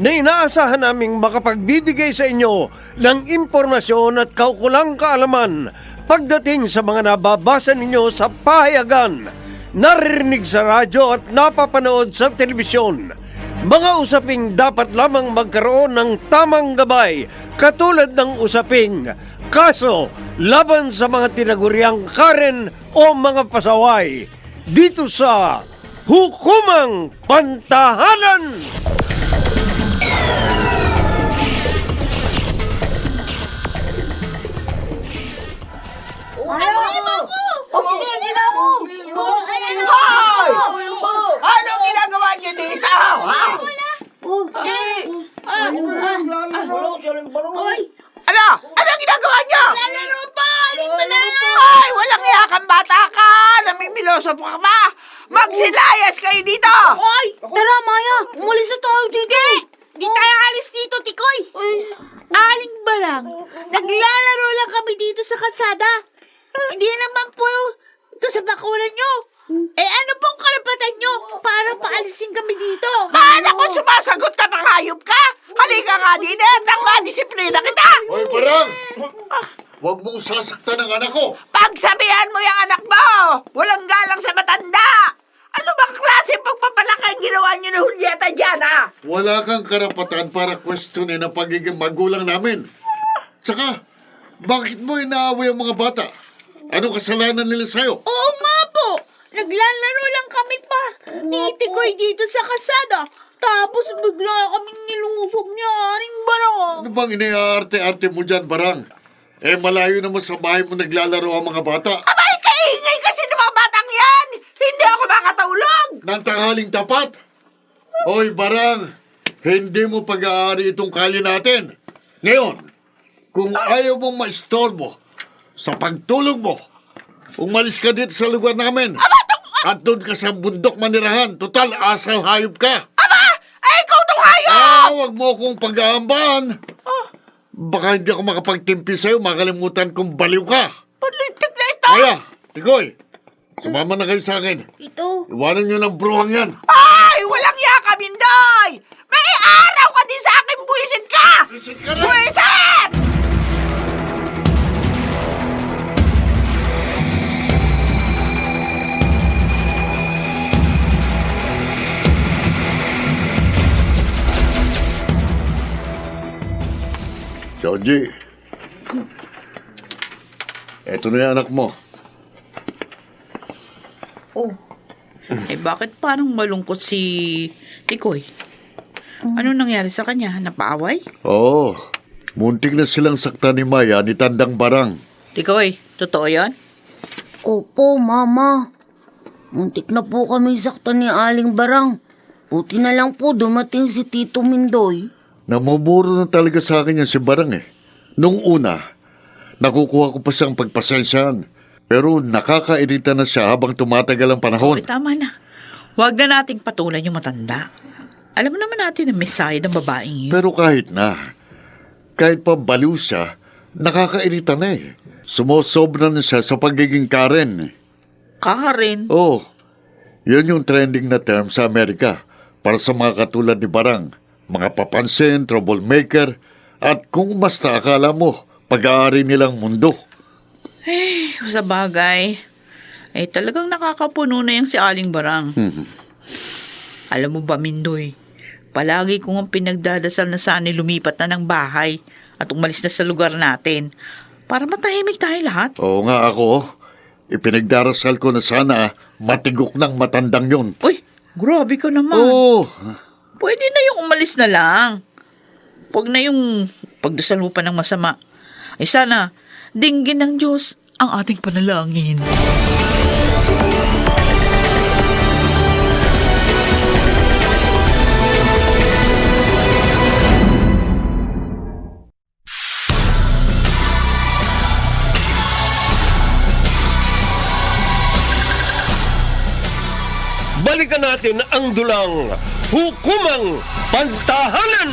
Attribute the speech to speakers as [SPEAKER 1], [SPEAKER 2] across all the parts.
[SPEAKER 1] na inaasahan naming makapagbibigay sa inyo ng impormasyon at kaukulang kaalaman pagdating sa mga nababasa ninyo sa pahayagan, naririnig sa radyo at napapanood sa telebisyon. Mga usaping dapat lamang magkaroon ng tamang gabay katulad ng usaping kaso laban sa mga tinaguriang Karen o mga pasaway dito sa Hukumang Pantahanan!
[SPEAKER 2] Ano ginawa mo?
[SPEAKER 3] Hoy! Anong ginagawa niyo dito? Ha? Ano? Anong ginagawa niyo?
[SPEAKER 2] Lalaro pa! Aling malaro!
[SPEAKER 3] Hoy! Walang iyakang bata ka! Namimiloso pa ka ba? Magsilayas kayo dito!
[SPEAKER 2] Oy! Tara, Maya! Umalis na tayo dito! Di tayo alis dito, Tikoy! Aling barang, naglalaro lang kami dito sa kalsada. Hindi naman po ito sa bakuran nyo. Eh ano pong karapatan nyo para paalisin kami dito?
[SPEAKER 3] Paano kung sumasagot ka ng hayop ka? Halika nga din at ang madisiplina kita!
[SPEAKER 4] Hoy, parang! Huwag mong sasaktan ang anak ko!
[SPEAKER 3] Pagsabihan mo yung anak mo! Walang galang sa matanda! Ano bang klase pagpapalaki ang ginawa niyo ni Julieta dyan, ha?
[SPEAKER 4] Wala kang karapatan para questionin ang pagiging magulang namin. Tsaka, bakit mo inaaway ang mga bata? Ano kasalanan nila sa'yo?
[SPEAKER 2] Oo nga po! Naglalaro lang kami pa ni Tikoy dito sa kasada. Tapos bigla kaming nilusog ni Aring Barang.
[SPEAKER 4] Ano bang inaarte-arte mo dyan, Barang? Eh, malayo naman sa bahay mo naglalaro ang mga bata.
[SPEAKER 3] Abay, kaingay kasi ng mga batang yan! Hindi ako makatulog!
[SPEAKER 4] Nang tanghaling tapat. Hoy, Barang, hindi mo pag-aari itong kalye natin. Ngayon, kung ayaw mong maistorbo sa pagtulog mo, umalis ka dito sa lugar namin. At doon ka sa bundok manirahan. Total, asal hayop ka.
[SPEAKER 3] Aba! Ay, ikaw tong hayop!
[SPEAKER 4] Ah, huwag mo akong pag-aambahan. Baka hindi ako makapagtimpi sa'yo, makalimutan kong baliw ka.
[SPEAKER 3] Palitik na ito!
[SPEAKER 4] Kaya, Tigoy, sumama na kayo sa akin.
[SPEAKER 2] Ito.
[SPEAKER 4] Iwanan nyo ng bruhang yan.
[SPEAKER 3] Ay, walang yaka, Mindoy! May araw ka din sa akin, buwisit ka!
[SPEAKER 4] Visit ka na.
[SPEAKER 3] Buwisit!
[SPEAKER 4] Joji. Eto na yung anak mo.
[SPEAKER 5] Oh. Eh bakit parang malungkot si Tikoy? Ano nangyari sa kanya? Napaaway?
[SPEAKER 4] Oo. Muntik na silang sakta ni Maya ni Tandang Barang.
[SPEAKER 5] Tikoy, totoo yan?
[SPEAKER 6] Opo, Mama. Muntik na po kami sakta ni Aling Barang. Buti na lang po dumating si Tito Mindoy.
[SPEAKER 4] Namumuro na talaga sa akin yan si Barang eh. Nung una, nakukuha ko pa siyang pagpasensyahan. Pero nakakairita na siya habang tumatagal ang panahon.
[SPEAKER 5] Okay, tama na. Huwag na nating patulan yung matanda. Alam naman natin na may side ang babaeng yun.
[SPEAKER 4] Pero kahit na, kahit pa baliw siya, nakakairita na eh. Sumosobra na siya sa pagiging Karen.
[SPEAKER 5] Karen.
[SPEAKER 4] Oh, yun yung trending na term sa Amerika para sa mga katulad ni Barang. Mga papansin, troublemaker, at kung basta akala mo, pag-aari nilang mundo.
[SPEAKER 5] Eh, sa bagay. Eh, talagang nakakapuno na yung si Aling Barang.
[SPEAKER 4] Mhm.
[SPEAKER 5] Alam mo ba, Mindoy, Palagi ko nga pinagdadasal na sana lumipat na ng bahay at umalis na sa lugar natin para matahimik tayo lahat.
[SPEAKER 4] Oo nga ako. Ipinagdarasal ko na sana matigok ng matandang yun.
[SPEAKER 5] Uy, grabe ka naman.
[SPEAKER 4] Oo.
[SPEAKER 5] Pwede na yung umalis na lang. Huwag na yung pagdasal mo pa ng masama. Ay sana, dinggin ng Diyos ang ating panalangin.
[SPEAKER 1] Balikan natin ang dulang hukumang pantahanan.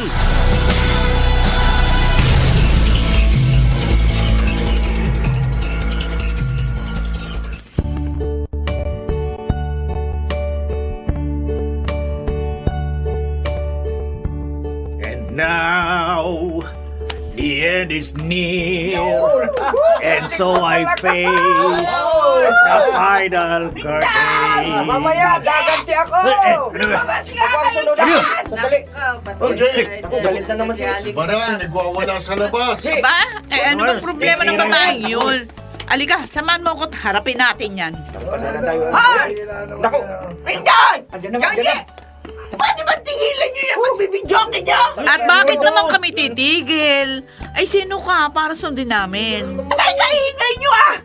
[SPEAKER 7] And now, the end is near. And so I face the final curtain.
[SPEAKER 3] Mamaya, gaganti ako!
[SPEAKER 7] Eh, eh, ano ba?
[SPEAKER 3] Labas ka! Ano?
[SPEAKER 4] Okay.
[SPEAKER 3] Galit na naman siya.
[SPEAKER 4] Si Barang, nagwawala sa labas.
[SPEAKER 5] Ba? Eh, ano bang problema ng babaeng yun? Alika, samahan mo ako at harapin natin yan.
[SPEAKER 3] Hoy! Naku! Pinday! Andiyan na, andiyan na. Pwede ba tigilan niyo yung pagbibidyoke niyo?
[SPEAKER 5] At bakit naman kami titigil? Ay, sino ka para sundin namin?
[SPEAKER 3] Abay, kaingay niyo ah!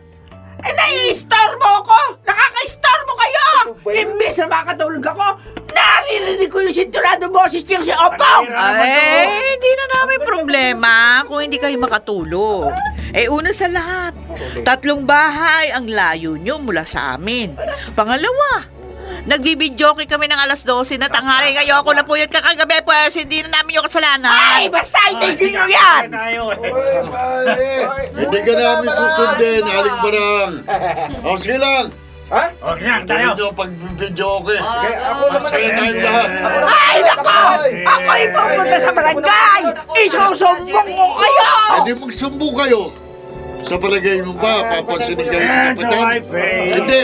[SPEAKER 3] Eh, nai-istorbo ko! Nakaka-istorbo kayo! Imbes na makatulog ako, naririnig ko yung sinturadong boses niyang si Opong!
[SPEAKER 5] Ay, hindi na namin problema kung hindi kayo makatulog. Eh, una sa lahat, tatlong bahay ang layo nyo mula sa amin. Pangalawa, nagbibidyoke kami ng alas 12 na tanghali. Ngayon ako na po yun kakagabi, pues hindi na namin yung kasalanan.
[SPEAKER 3] Ay, basta itigil niyo yan!
[SPEAKER 7] Tayo eh.
[SPEAKER 4] Hindi ka namin susundin, Aling Barang. O sige lang.
[SPEAKER 7] Okay lang, tayo.
[SPEAKER 4] Ito pag-video ko eh. Ako naman. Masaya tayong lahat.
[SPEAKER 3] Ay, nako! Ako ipupunta sa barangay! Isusumbong ko kayo!
[SPEAKER 4] Hindi magsumbong kayo. Sa palagay mo ba, papansinin kayo ng
[SPEAKER 7] face
[SPEAKER 4] Hindi.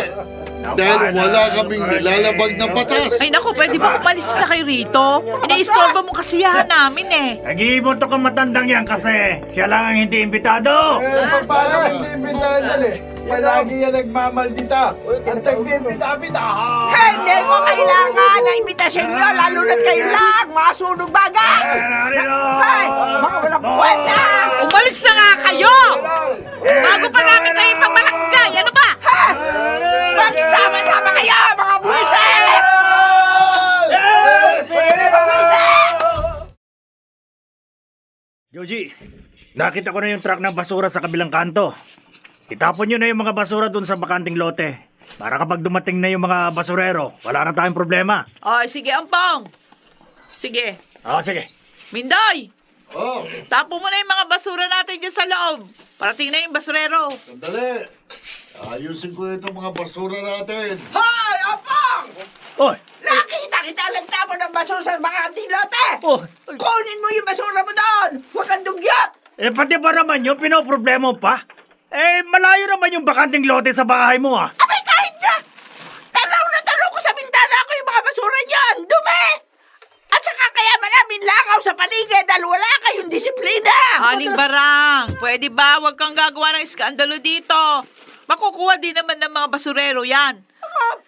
[SPEAKER 4] Dahil wala kaming nilalabag na batas.
[SPEAKER 5] Ay nako, pwede ba umalis na kayo rito? Iniistorbo mo kasiyahan namin eh.
[SPEAKER 7] Nag-iiboto ka matandang yan kasi siya lang ang hindi imbitado.
[SPEAKER 8] Eh, paano hindi imbitahan yan eh? Palagi yan nagmamaldita. At nag-imbita-bita.
[SPEAKER 3] Hindi ko kailangan ng imbitasyon niyo, lalo na kayo lang, mga sunog bagay! Ay, mga walang kwenta!
[SPEAKER 5] Umalis na nga kayo! Bago pa namin kayo ipabarangay, ano ba?
[SPEAKER 3] Ha? Magsama-sama kayo, mga buwisit!
[SPEAKER 7] Joji, nakita ko na yung truck ng basura sa kabilang kanto. Itapon nyo na yung mga basura dun sa bakanting lote. Para kapag dumating na yung mga basurero, wala na tayong problema.
[SPEAKER 5] Oh, sige, Ampong. Sige.
[SPEAKER 7] Oh, sige.
[SPEAKER 5] Mindoy!
[SPEAKER 4] Oh,
[SPEAKER 5] Tapo mo na yung mga basura natin dyan sa loob. Parating na yung basurero.
[SPEAKER 4] sandali. Ayusin ko itong mga basura natin.
[SPEAKER 3] Hoy, Opong!
[SPEAKER 7] Oh,
[SPEAKER 3] Nakita kita nagtapon ng basura sa mga lote!
[SPEAKER 7] oh,
[SPEAKER 3] Kunin mo yung basura mo doon! Huwag kang dugyot!
[SPEAKER 7] eh pati ba naman yung pinoproblema mo pa? Eh, malayo naman yung bakanting lote sa bahay mo ah.
[SPEAKER 3] Abay, kahit na! Tanaw na tanaw ko sa bintana ko yung mga basura niyan! Dumi! At saka kaya maraming lakaw sa paligid dahil wala kayong disiplina!
[SPEAKER 5] Aling barang, pwede ba wag kang gagawa ng iskandalo dito? Makukuha din naman ng mga basurero yan.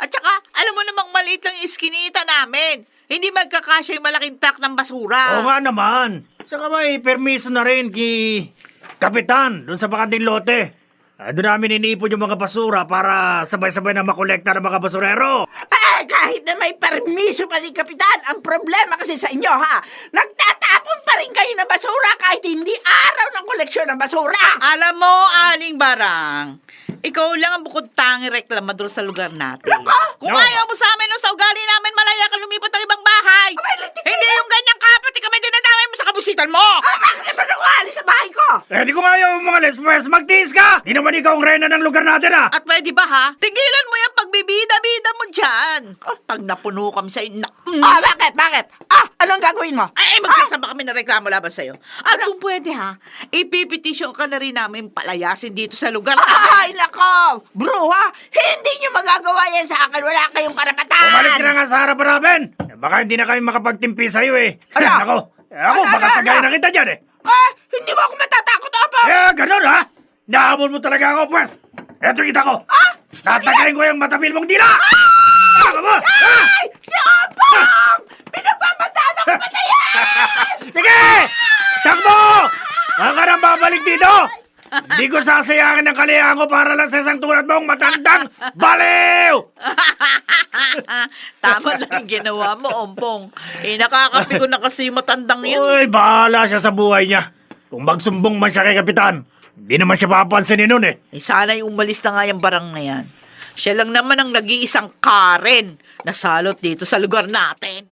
[SPEAKER 5] At saka, alam mo namang maliit lang iskinita namin. Hindi magkakasya yung malaking truck ng basura.
[SPEAKER 7] Oo nga naman. Saka may permiso na rin kay Kapitan doon sa bakanting lote. Ah, doon namin iniipon yung mga basura para sabay-sabay na makolekta ng mga basurero.
[SPEAKER 3] Eh, kahit na may permiso pa ni Kapitan, ang problema kasi sa inyo, ha? Nagtatapon pa rin kayo ng basura kahit hindi araw ng koleksyon ng basura!
[SPEAKER 5] Alam mo, Aling Barang, ikaw lang ang bukod tangi reklamador sa lugar natin. Kung
[SPEAKER 7] No.
[SPEAKER 5] ayaw mo sa amin o sa ugali namin, malaya ka lumipat ng ibang bahay.
[SPEAKER 3] Abay,
[SPEAKER 5] Hindi yung ganyang kapat, kami dinadamay mo sa kabusitan mo.
[SPEAKER 3] Ah, bakit naman ako alis sa bahay ko?
[SPEAKER 7] Eh, di ko nga yung mga lesbos, magtiis ka! Di naman ikaw ang reyna ng lugar natin ah!
[SPEAKER 5] At pwede ba ha? Tigilan mo yung pagbibida-bida mo dyan. Pag napuno kami sa'yo, nak...
[SPEAKER 3] Ah, bakit? Bakit? Ah, anong gagawin mo?
[SPEAKER 5] Ay, magsasaba kami ng reklamo laban sa'yo. At kung pwede ha, ipipetisyon ka na rin namin palayasin dito sa lugar
[SPEAKER 3] Ay, nako! Bro, ha? Hindi nyo magagawa yan sa akin. Wala kayong karapatan!
[SPEAKER 7] Umalis ka na nga sa harapan namin! baka hindi na kami makapagtimpi sa'yo eh.
[SPEAKER 3] Ala!
[SPEAKER 7] Ako, ako,
[SPEAKER 3] Ala,
[SPEAKER 7] baka
[SPEAKER 3] ala,
[SPEAKER 7] tagayin
[SPEAKER 3] ala.
[SPEAKER 7] na kita dyan eh.
[SPEAKER 3] Ah, hindi mo ako matatakot, Opong!
[SPEAKER 7] Eh, ganun ha? Nahabol mo talaga ako, pues. Eto kita ko.
[SPEAKER 3] Ah!
[SPEAKER 7] Tatagayin ko yung matabil mong dila. Ano ka ba? Ah!
[SPEAKER 3] Ay! Si Opong! Pinagpamataan ako patayin!
[SPEAKER 7] Sige! Takbo! Huwag ka nang babalik dito! Hindi ko sasayangin ang kalihan ko para lang sa isang tulad mong matandang baliw!
[SPEAKER 5] Tama lang yung ginawa mo, Ompong. Eh, nakakapi ko na kasi yung matandang yun.
[SPEAKER 7] Uy, bahala siya sa buhay niya. Kung magsumbong man siya kay Kapitan, hindi naman siya papansinin nun eh.
[SPEAKER 5] Eh, sana'y umalis na nga yung barang na yan. Siya lang naman ang nag-iisang Karen na salot dito sa lugar natin.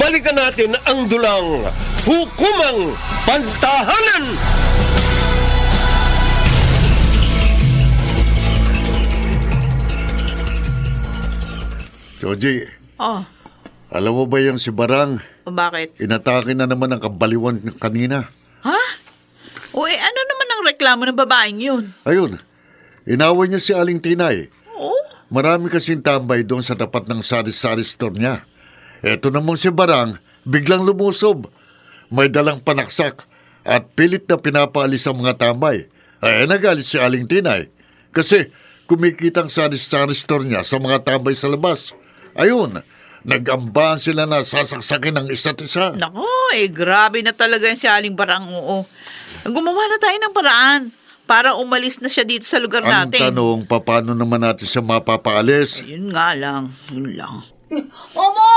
[SPEAKER 1] Balikan natin ang dulang hukumang pantahanan.
[SPEAKER 4] Joji,
[SPEAKER 5] Oh,
[SPEAKER 4] alam mo ba yung si Barang?
[SPEAKER 5] bakit?
[SPEAKER 4] Inatake na naman ang kabaliwan kanina.
[SPEAKER 5] Ha? O eh, ano naman ang reklamo ng babaeng yun?
[SPEAKER 4] Ayun, inaway niya si Aling Tinay.
[SPEAKER 5] Oh,
[SPEAKER 4] Marami kasing tambay doon sa tapat ng sari-sari store niya. Eto namang si Barang, biglang lumusob. May dalang panaksak at pilit na pinapaalis ang mga tambay. Ay, nagalit si Aling Tinay. Kasi kumikita ang sari-sari store niya sa mga tambay sa labas. Ayun, nag-ambahan sila na sasaksakin ng isa't isa.
[SPEAKER 5] nako, eh, grabe na talaga yung si Aling Barang, oo. Gumawa na tayo ng paraan para umalis na siya dito sa lugar
[SPEAKER 4] Ang
[SPEAKER 5] natin.
[SPEAKER 4] tanong, paano naman natin siya mapapaalis?
[SPEAKER 5] Yun nga lang, yun lang.
[SPEAKER 6] Mama!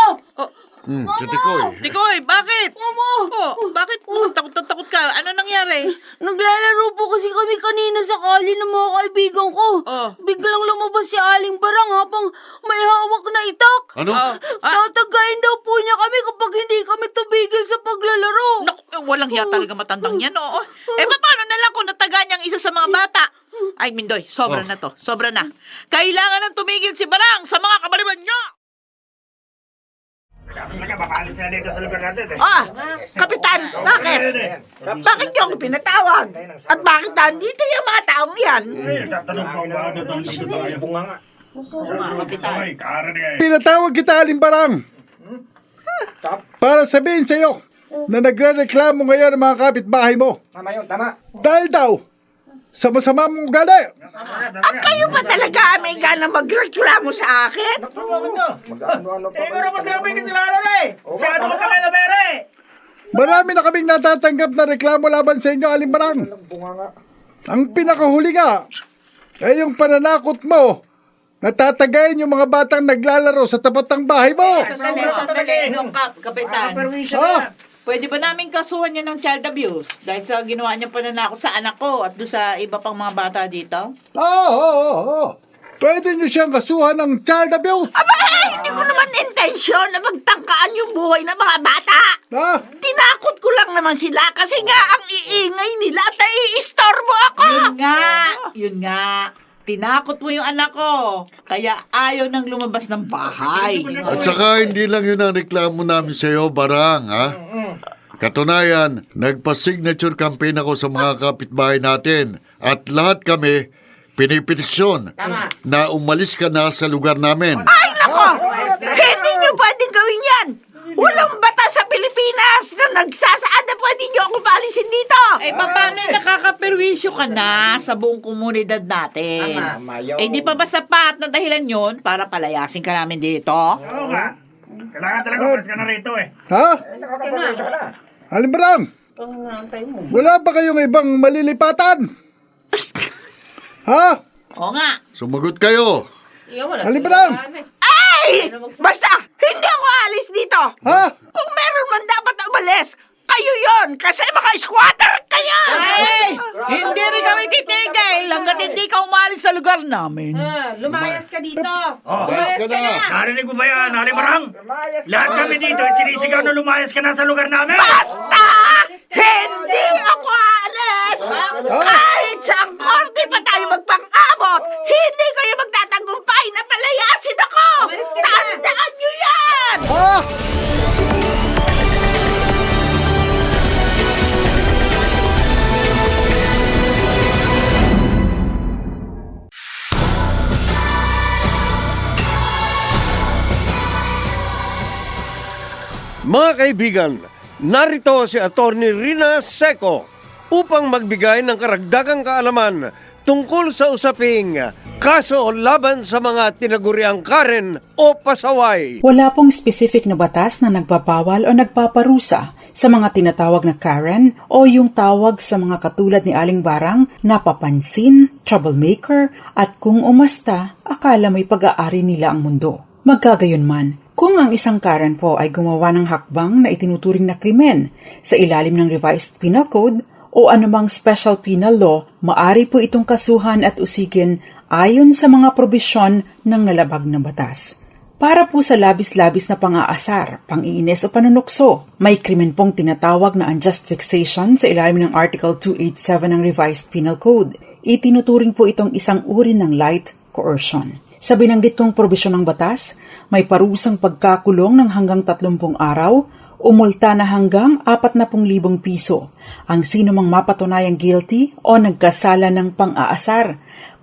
[SPEAKER 4] Hmm, Tikoy.
[SPEAKER 5] Tikoy, bakit?
[SPEAKER 6] Mama!
[SPEAKER 5] Oh, bakit takot na takot ka? Ano nangyari?
[SPEAKER 6] Naglalaro po kasi kami kanina sa kali ng mga kaibigan ko.
[SPEAKER 5] Oh.
[SPEAKER 6] Biglang lumabas si Aling Barang habang may hawak na itak.
[SPEAKER 4] Ano?
[SPEAKER 5] Oh, ah,
[SPEAKER 6] Tatagayin daw po niya kami kapag hindi kami tumigil sa paglalaro.
[SPEAKER 5] naku, eh, walang hiya talaga matandang yan, oo. Eh, paano na lang kung nataga niyang isa sa mga bata? Ay, Mindoy, sobra
[SPEAKER 4] Oh.
[SPEAKER 5] na to. Sobra na. Kailangan ng tumigil si Barang sa mga kabaliban niya.
[SPEAKER 3] Ah, Kapitan, bakit? Bakit ako pinatawag? At bakit nandito yung mga taong yan?
[SPEAKER 7] Eh, ano eh.
[SPEAKER 8] Pinatawag kita, Alimbarang. Para sabihin sa'yo na nagre-reklamo ngayon ang mga kapitbahay mo. Tama yun, tama. Dahil daw, sa masama mong ugali.
[SPEAKER 3] At kayo pa talaga may gana magreklamo sa akin?
[SPEAKER 7] Siguro magkarabi ka sila ano eh. Siya ano ka kaya bere.
[SPEAKER 8] Marami na kaming natatanggap na reklamo laban sa inyo, Alimbarang. Ang pinakahuli nga, ay yung pananakot mo natatagayin yung mga batang naglalaro sa tapat ng bahay mo.
[SPEAKER 5] Sandali, sandali. Nung kap, kapitan.
[SPEAKER 8] Ah,
[SPEAKER 5] Pwede ba namin kasuhan niya ng child abuse? Dahil sa ginawa niya pananakot sa anak ko at doon sa iba pang mga bata dito?
[SPEAKER 8] oo, oo, oo. Pwede nyo siyang kasuhan ng child abuse.
[SPEAKER 3] Aba, eh, hindi ko naman intensyon na magtangkaan yung buhay ng mga bata.
[SPEAKER 8] Ah,
[SPEAKER 3] Tinakot ko lang naman sila kasi nga ang iingay nila at naiistorbo ako.
[SPEAKER 5] Yun nga, yun nga. Tinakot mo yung anak ko. Kaya ayaw nang lumabas ng bahay.
[SPEAKER 4] At saka hindi lang yun ang reklamo namin sa iyo, Barang, ha? Katunayan, nagpa-signature campaign ako sa mga kapitbahay natin at lahat kami pinipetisyon na umalis ka na sa lugar namin.
[SPEAKER 3] Ay, nako! Hindi nyo pwedeng gawin! Walang bata sa Pilipinas na nagsasaad na pwede nyo akong paalisin dito!
[SPEAKER 5] Eh, paano nakakaperwisyo ka na sa buong komunidad natin? Eh, di pa ba sapat na dahilan yon para palayasin ka namin dito?
[SPEAKER 7] Oo nga. Kailangan talaga umalis ka na rito eh.
[SPEAKER 8] ha? Alimbarang, wala ba kayong ibang malilipatan? Ha?
[SPEAKER 5] Oo nga.
[SPEAKER 4] Sumagot kayo.
[SPEAKER 8] Alimbarang,
[SPEAKER 3] Ay! Basta, hindi ako alis dito!
[SPEAKER 8] ha?
[SPEAKER 3] Kung meron man dapat na umalis, kayo yon kasi mga squatter kayo!
[SPEAKER 5] Ay! Hindi rin kami titigil hanggat hindi ka umalis sa lugar namin.
[SPEAKER 6] lumayas ka dito.
[SPEAKER 7] Oh,
[SPEAKER 4] Lumayas ka na.
[SPEAKER 7] narinig mo ba yan, Alimarang? Lahat kami dito, sinisigaw na lumayas ka na sa lugar namin.
[SPEAKER 3] Basta! Hindi ako aalis!
[SPEAKER 1] Mga kaibigan, narito si Attorney Rina Seco upang magbigay ng karagdagang kaalaman tungkol sa usaping kaso laban sa mga tinaguriang Karen o pasaway.
[SPEAKER 9] Wala pong specific na batas na nagbabawal o nagpaparusa sa mga tinatawag na Karen o yung tawag sa mga katulad ni Aling Barang na papansin, troublemaker at kung umasta, akala may pag-aari nila ang mundo. Magkagayon man, kung ang isang Karen po ay gumawa ng hakbang na itinuturing na krimen sa ilalim ng Revised Penal Code o anumang special penal law, maari po itong kasuhan at usigin ayon sa mga probisyon ng nalabag na batas. Para po sa labis-labis na pang-aasar, pang-iinis o panunukso, may krimen pong tinatawag na unjust fixation sa ilalim ng Article 287 ng Revised Penal Code. Itinuturing po itong isang uri ng light coercion. Sa binanggit kong probisyon ng batas, may parusang pagkakulong ng hanggang 30 araw o multa na hanggang 40,000 piso ang sino mang mapatunayang guilty o nagkasala ng pang-aasar.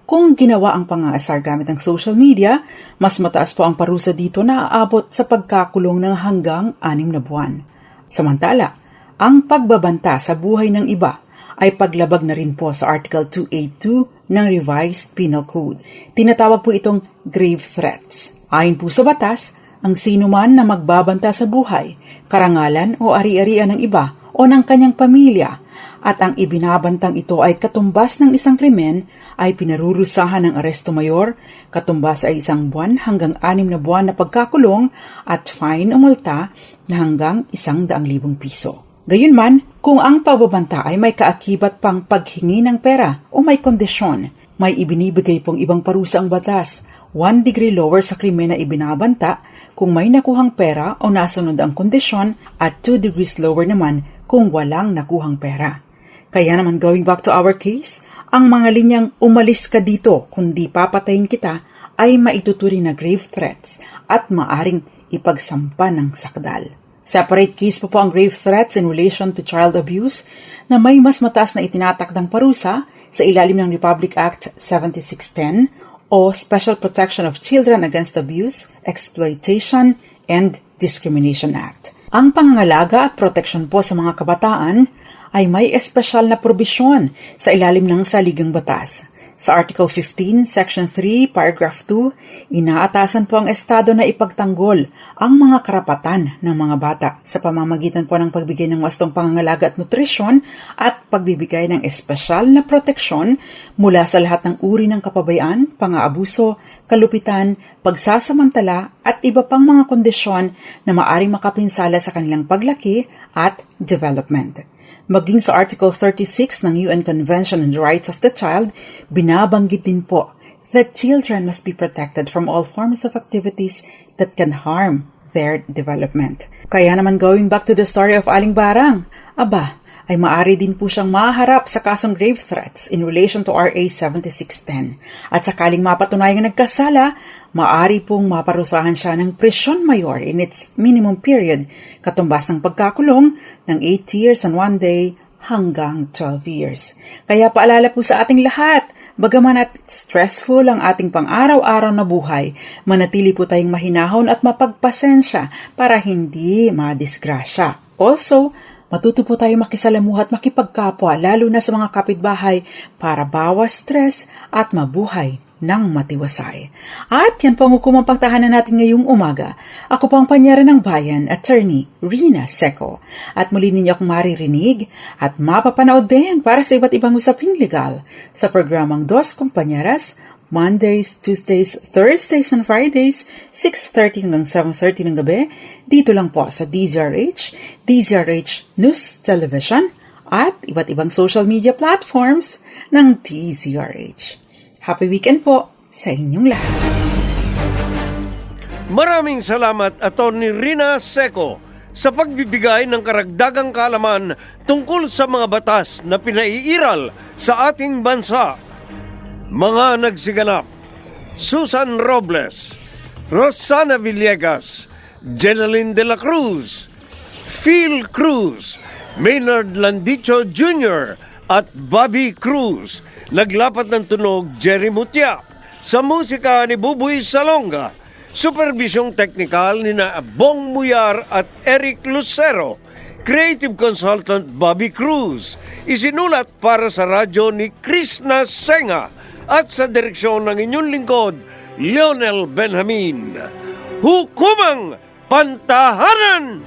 [SPEAKER 9] Kung ginawa ang pang-aasar gamit ang social media, mas mataas po ang parusa dito na aabot sa pagkakulong ng hanggang 6 na buwan. Samantala, ang pagbabanta sa buhay ng iba ay paglabag na rin po sa Article 282 ng Revised Penal Code. Tinatawag po itong grave threats. Ayon po sa batas, ang sino man na magbabanta sa buhay, karangalan o ari-arian ng iba o ng kanyang pamilya at ang ibinabantang ito ay katumbas ng isang krimen ay pinarurusahan ng aresto mayor, katumbas ay isang buwan hanggang anim na buwan na pagkakulong at fine o multa na hanggang isang daang libong piso. Gayunman, kung ang pagbabanta ay may kaakibat pang paghingi ng pera o may kondisyon, may ibinibigay pong ibang parusa ang batas, one degree lower sa krimen na ibinabanta kung may nakuhang pera o nasunod ang kondisyon at 2 degrees lower naman kung walang nakuhang pera. Kaya naman going back to our case, ang mga linyang umalis ka dito kundi papatayin kita ay maituturing na grave threats at maaring ipagsampa ng sakdal. Separate case po po ang grave threats in relation to child abuse na may mas mataas na itinatakdang parusa sa ilalim ng Republic Act 7610 o Special Protection of Children Against Abuse, Exploitation, and Discrimination Act. Ang pangangalaga at proteksyon po sa mga kabataan ay may espesyal na probisyon sa ilalim ng saligang batas. Sa Article 15, Section 3, Paragraph 2, inaatasan po ang Estado na ipagtanggol ang mga karapatan ng mga bata sa pamamagitan po ng pagbigay ng wastong pangangalaga at nutrisyon at pagbibigay ng espesyal na proteksyon mula sa lahat ng uri ng kapabayaan, pang-aabuso, kalupitan, pagsasamantala at iba pang mga kondisyon na maaring makapinsala sa kanilang paglaki at development. Maging sa Article 36 ng UN Convention on the Rights of the Child, binabanggit din po that children must be protected from all forms of activities that can harm their development. Kaya naman going back to the story of Aling Barang, aba, ay maari din po siyang maharap sa kasong grave threats in relation to RA 7610. At sakaling mapatunayang nagkasala, maari pong maparusahan siya ng presyon mayor in its minimum period, katumbas ng pagkakulong ng 8 years and 1 day hanggang 12 years. Kaya paalala po sa ating lahat, bagaman at stressful ang ating pang-araw-araw na buhay, manatili po tayong mahinahon at mapagpasensya para hindi madisgrasya. Also, matuto po tayo makisalamuha at makipagkapwa lalo na sa mga kapitbahay para bawas stress at mabuhay ng matiwasay. At yan po ang hukumang pagtahanan natin ngayong umaga. Ako po ang panyara ng bayan, Attorney Rina Seco. At muli ninyo akong maririnig at mapapanood din para sa iba't ibang usaping legal sa programang Dos Companyeras, Mondays, Tuesdays, Thursdays, and Fridays, 6.30 hanggang 7.30 ng gabi, dito lang po sa DZRH, DZRH News Television, at iba't ibang social media platforms ng DZRH. Happy weekend po sa inyong lahat.
[SPEAKER 1] Maraming salamat, Atty. Rina Seco, sa pagbibigay ng karagdagang kaalaman tungkol sa mga batas na pinaiiral sa ating bansa. Mga nagsiganap, Susan Robles, Rosana Villegas, Jeneline de la Cruz, Phil Cruz, Maynard Landicho Jr., at Bobby Cruz. Naglapat ng tunog Jerry Mutia. Sa musika ni Bubuy Salonga. Supervisyong teknikal ni na Bong Muyar at Eric Lucero. Creative consultant Bobby Cruz. Isinulat para sa radyo ni Krishna Senga at sa direksyon ng inyong lingkod, Lionel Benjamin. Hukumang Pantahanan!